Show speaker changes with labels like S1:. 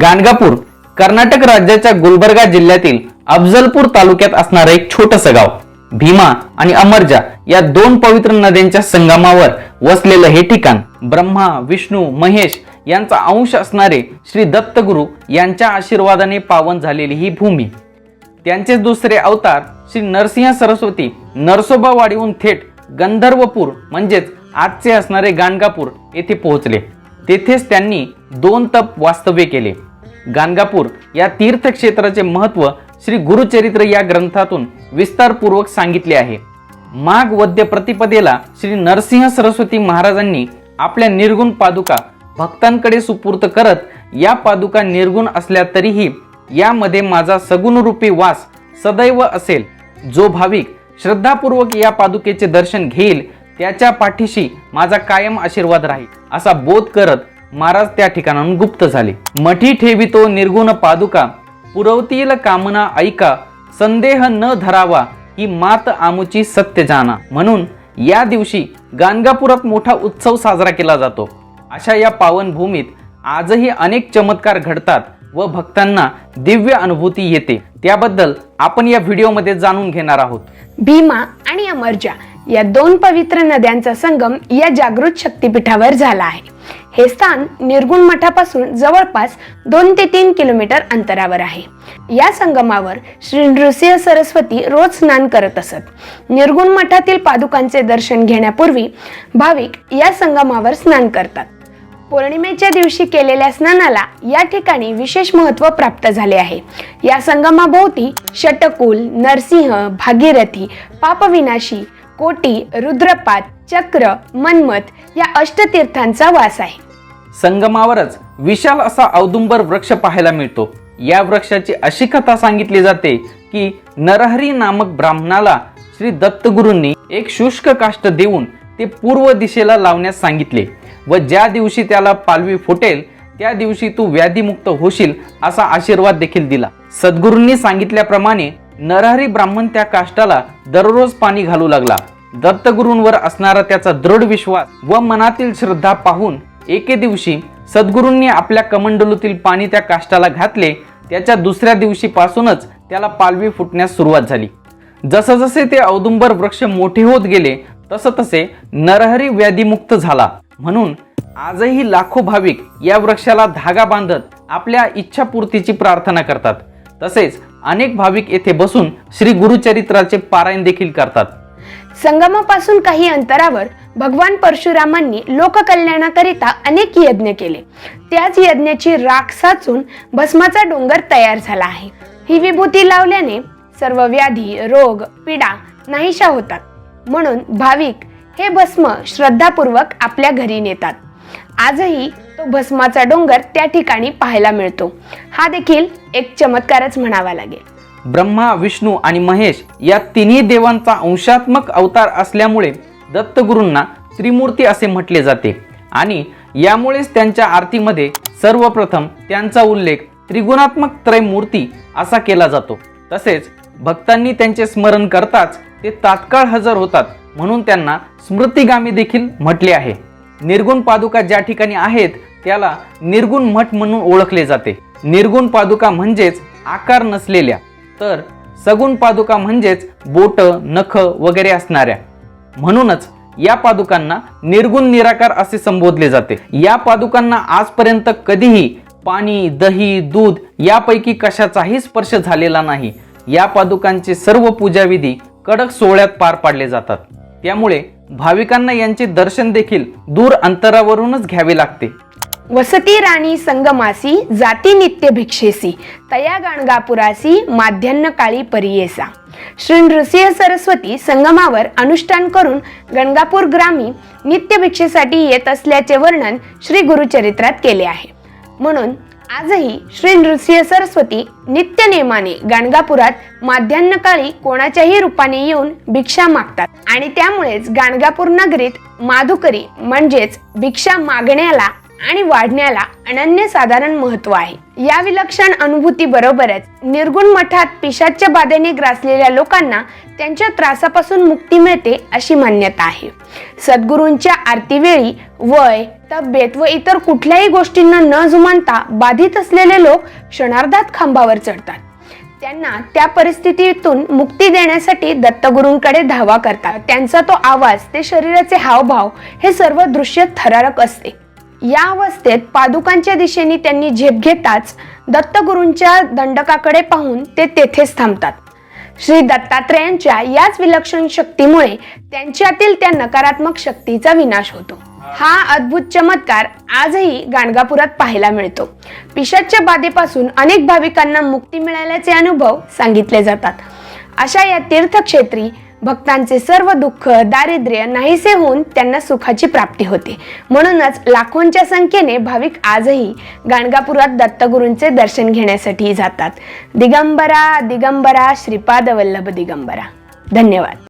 S1: गाणगापूर कर्नाटक राज्याच्या गुलबर्गा जिल्ह्यातील अफजलपूर तालुक्यात असणारं एक छोटस गाव. भीमा आणि अमरजा या दोन पवित्र नद्यांच्या संगमावर वसलेलं हे ठिकाण ब्रह्मा विष्णू महेश यांचा अंश असणारे श्री दत्तगुरु यांच्या आशीर्वादाने पावन झालेली ही भूमी. त्यांचे दुसरे अवतार श्री नरसिंह सरस्वती नरसोबावाडीहून थेट गंधर्वपूर म्हणजेच आजचे असणारे गाणगापूर येथे पोहोचले. तेथेच त्यांनी दोन तप वास्तव्य केले. गाणगापूर या तीर्थक्षेत्राचे महत्त्व श्री गुरुचरित्र या ग्रंथातून विस्तारपूर्वक सांगितले आहे. माघ वद्य प्रतिपदेला श्री नरसिंह सरस्वती महाराजांनी आपल्या निर्गुण पादुका भक्तांकडे सुपूर्त करत या पादुका निर्गुण असल्या तरीही यामध्ये माझा सगुणरूपी वास सदैव असेल. जो भाविक श्रद्धापूर्वक या पादुकेचे दर्शन घेईल त्याच्या पाठीशी माझा कायम आशीर्वाद राहील असा बोध करत महाराज त्या ठिकाणाहून गुप्त झाले. मठी ठेवितो निर्गुण पादुका पुरवतील कामना ऐका संदेह न धरावा ही मात आमुची सत्य जाना म्हणून या दिवशी गाणगापुरात मोठा उत्सव साजरा केला जातो. अशा या पावन भूमीत आजही अनेक चमत्कार घडतात व भक्तांना दिव्य अनुभूती येते. त्याबद्दल आपण या व्हिडिओमध्ये जाणून घेणार आहोत.
S2: भीमा आणि अमरजा या दोन पवित्र नद्यांचा संगम या जागृत शक्तिपीठावर झाला आहे. हे स्थान निर्गुण मठापासून जवळपास दोन ते तीन किलोमीटर अंतरावर आहे. या संगमावर श्री नृसिंह सरस्वती रोज स्नान करत असत. निर्गुण मठातील पादुकांचे दर्शन घेण्यापूर्वी भाविक या संगमावर स्नान करतात. पौर्णिमेच्या दिवशी केलेल्या स्नानाला या ठिकाणी विशेष महत्त्व प्राप्त झाले आहे. या संगमाभोवती शटकुल नरसिंह भागीरथी पापविनाशी कोटी रुद्रपात चक्र मनमत या अष्टतीर्थांचा वास आहे.
S1: संगमावरच विशाल असा औदुंबर वृक्ष पाहायला मिळतो. या वृक्षाची अशी कथा सांगितली जाते की नरहरी नामक ब्राह्मणाला श्री दत्तगुरूंनी एक शुष्क काष्ट देऊन ते पूर्व दिशेला लावण्यास सांगितले व ज्या दिवशी त्याला पालवी फुटेल त्या दिवशी तू व्याधीमुक्त होशील असा आशीर्वाद देखील दिला. सद्गुरूंनी सांगितल्याप्रमाणे नरहरी ब्राह्मण त्या काष्टाला दररोज पाणी घालू लागला. दत्तगुरूंवर असणारा त्याचा दृढ विश्वास व मनातील श्रद्धा पाहून एके दिवशी सद्गुरूंनी आपल्या कमंडलूतील पाणी त्या काष्टाला घातले त्याच्या दुसऱ्या दिवशीपासूनच त्याला पालवी फुटण्यास सुरुवात झाली. जसजसे ते औदुंबर वृक्ष मोठे होत गेले तसं तसे नरहरी व्याधीमुक्त झाला. म्हणून आजही लाखो भाविक या वृक्षाला धागा बांधत आपल्या इच्छापूर्तीची प्रार्थना करतात. तसेच अनेक भाविक येथे बसून श्री गुरुचरित्राचे पारायण देखील करतात.
S2: संगमापासून काही अंतरावर भगवान परशुरामांनी लोककल्याणाकरिता अनेक यज्ञ केले. त्याच यज्ञाची राख साचून भस्माचा डोंगर तयार झाला आहे. ही विभूती लावल्याने सर्व व्याधी रोग पीडा नाहीशा होतात. म्हणून भाविक हे भस्म श्रद्धापूर्वक आपल्या घरी नेतात. आजही तो भस्माचा डोंगर त्या ठिकाणी पाहायला मिळतो. हा देखील एक चमत्कारच म्हणावा लागेल.
S1: ब्रह्मा विष्णू आणि महेश या तिन्ही देवांचा अंशात्मक अवतार असल्यामुळे दत्तगुरूंना त्रिमूर्ती असे म्हटले जाते. आणि यामुळेच त्यांच्या आरतीमध्ये सर्वप्रथम त्यांचा उल्लेख त्रिगुणात्मक त्रयमूर्ती असा केला जातो. तसेच भक्तांनी त्यांचे स्मरण करताच ते तात्काळ हजर होतात म्हणून त्यांना स्मृतिगामी देखील म्हटले आहे. निर्गुण पादुका ज्या ठिकाणी आहेत त्याला निर्गुण मठ म्हणून ओळखले जाते. निर्गुण पादुका म्हणजेच आकार नसलेल्या तर सगुण पादुका म्हणजेच बोट नख वगैरे असणाऱ्या. म्हणूनच या पादुकांना निर्गुण निराकार असे संबोधले जाते. या पादुकांना आजपर्यंत कधीही पाणी दही दूध यापैकी कशाचाही स्पर्श झालेला नाही. या पादुकांचे सर्व पूजाविधी कडक सोहळ्यात पार पाडले जातात. त्यामुळे भाविकांना यांचे दर्शन देखील दूर अंतरावरूनच घ्यावे लागते.
S2: वसती राणी संगमासी जाती नित्य भिक्षेसी तया गाणगापुरासी माध्यान्न काळी परियेसा. श्री नृसिंह सरस्वती संगमावर अनुष्ठान करून गणगापूर ग्रामी नित्य भिक्षेसाठी येत असल्याचे वर्णन श्री गुरुचरित्रात केले आहे. म्हणून आजही श्री नृसिंह सरस्वती नित्य नेमाने गाणगापुरात माध्यान्न काळी कोणाच्याही रूपाने येऊन भिक्षा मागतात आणि त्यामुळेच गाणगापूर नगरीत माधुकरी म्हणजेच भिक्षा मागण्याला आणि वाढण्याला अनन्यसाधारण महत्त्व आहे. या विलक्षण अनुभूती बरोबरच निर्गुण मठात पिशाच्या बाधेने ग्रासलेल्या लोकांना त्यांच्या त्रासापासून मुक्ती मिळते अशी मान्यता आहे. सद्गुरूंच्या आरतीवेळी वय तब्येत व इतर कुठल्याही गोष्टींना न जुमानता बाधित असलेले लोक क्षणार्धात खांबावर चढतात. त्यांना त्या परिस्थितीतून मुक्ती देण्यासाठी दत्तगुरूंकडे धावा करतात. त्यांचा तो आवाज ते शरीराचे हावभाव हे सर्व दृश्य थरारक असते. या अवस्थेत पादुकांच्या दिशेने त्यांनी झेप घेताच दत्तगुरूंच्या दंडकाकडे पाहून ते तेथेच थांबतात. श्री दत्तात्रेयांच्या याच विलक्षण शक्तीमुळे त्यांच्यातील त्या नकारात्मक शक्तीचा विनाश होतो. हा अद्भुत चमत्कार आजही गाणगापुरात पाहायला मिळतो. पिशाच्या बाधेपासून अनेक भाविकांना मुक्ती मिळाल्याचे अनुभव सांगितले जातात. अशा या तीर्थक्षेत्री भक्तांचे सर्व दुःख दारिद्र्य नाहीसे होऊन त्यांना सुखाची प्राप्ती होते. म्हणूनच लाखोंच्या संख्येने भाविक आजही गाणगापुरात दत्तगुरूंचे दर्शन घेण्यासाठी जातात. दिगंबरा दिगंबरा श्रीपाद वल्लभ दिगंबरा. धन्यवाद.